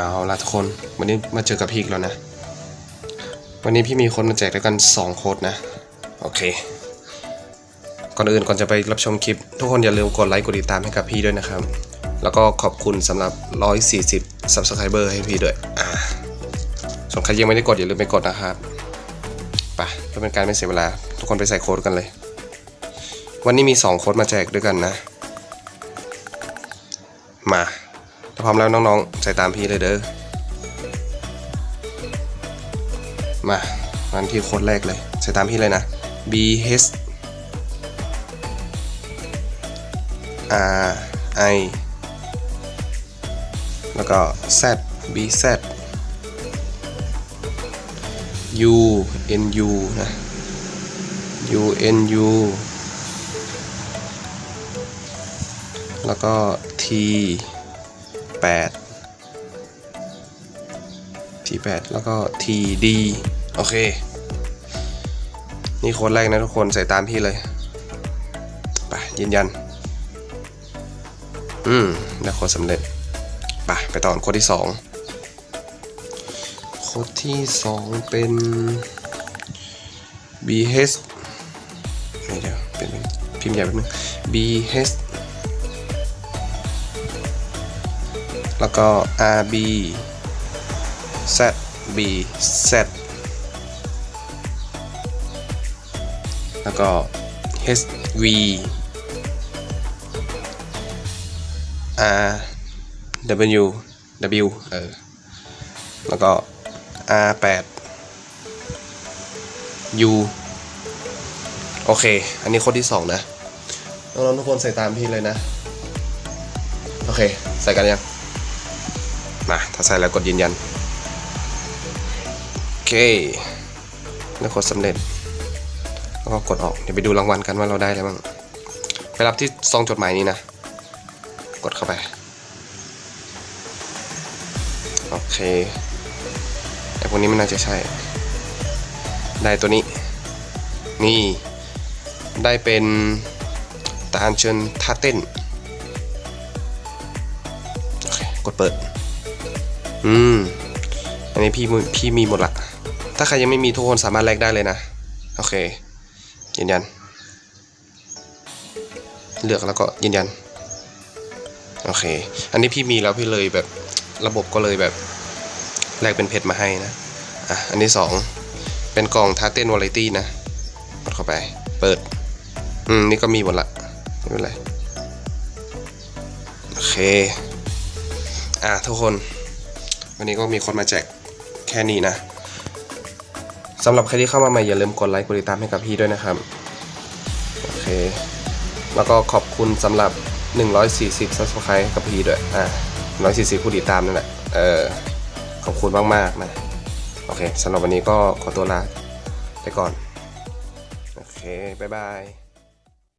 เอาละทุกคนวันนี้มาเจอกับพี่อีกแล้วนะ วันนี้พี่มีคนมาแจกด้วยกัน 2 โค้ดนะ โอเค ก่อนอื่นก่อนจะไปรับชมคลิป ทุกคนอย่าลืมกดไลค์กดติดตามให้กับพี่ด้วยนะครับ แล้วก็ขอบคุณสำหรับ 140 Subscriber ให้พี่ด้วยอ่าส่วนใครยังไม่ได้กดอย่าลืมไปกดนะครับไปเพื่อเป็นการไม่เสียเวลา ทุกคนไปใส่โค้ดกันเลย วันนี้มี 2 โค้ดมาแจกด้วยกันนะ มาถ้า พร้อมแล้วน้องๆ ใส่ตามพี่เลยเด้อ มาวันที่โค้ดแรกเลย ใส่ตามพี่เลยนะ B H R I แล้วก็ Z B Z U N U นะ U N U แล้วก็ T 8 T 8 แล้วก็ T D โอเค นี่โค้ดแรกนะทุกคนใส่ตามพี่เลย ไปยืนยัน อืมได้โค้ดสำเร็จ ไปไปต่อโค้ดที่สองโค้ดที่สองเป็น BH เดี๋ยวเป็นพิมพ์ใหญ่แป๊บนึง BH แล้วก็ RB ZB Z แล้วก็ HV R W W เออ แล้วก็ R 8 U โอเค อันนี้คนที่สองนะ น้องๆทุกคนใส่ตามพี่เลยนะ โอเค ใส่กันยัง มา ถ้าใส่แล้วกดยืนยัน โอเคแล้วกดสำเร็จ แล้วก็กดออก เดี๋ยวไปดูรางวัลกันว่าเราได้อะไรบ้าง ไปรับที่ซองจดหมายนี้นะ กดเข้าไป โอเคไอพวกนี้มันน่าจะใช่ ได้ตัวนี้ นี่ ได้เป็นตาลเชิญท่าเต้น กดเปิด อืม อันนี้พี่พี่มีหมดละ ถ้าใครยังไม่มีทุกคนสามารถแลกได้เลยนะ โอเค ยืนยัน เลือกแล้วก็ยืนยัน โอเค อันนี้พี่มีแล้วพี่เลยแบบระบบก็เลยแบบแลกเป็นเพชรมาให้นะ อะ อันที่สอง เป็นกล่องทาเต้นวอลเลตี้นะ กดเข้าไป เปิด อืม นี่ก็มีหมดละ ไม่เป็นไร โอเค อะทุกคน วันนี้ก็มีคนมาแจกแค่นี้นะสำหรับใครที่เข้ามาใหม่อย่าลืมกดไลค์กดติดตามให้กับพี่ด้วยนะครับ โอเค แล้วก็ขอบคุณสำหรับ 140 subscribe กับพี่ด้วย อ่า140ผู้ติดตามนั่นแหละ เออ ขอบคุณมากๆนะ โอเคสำหรับวันนี้ก็ขอตัวลาไปก่อน โอเค บ๊ายบาย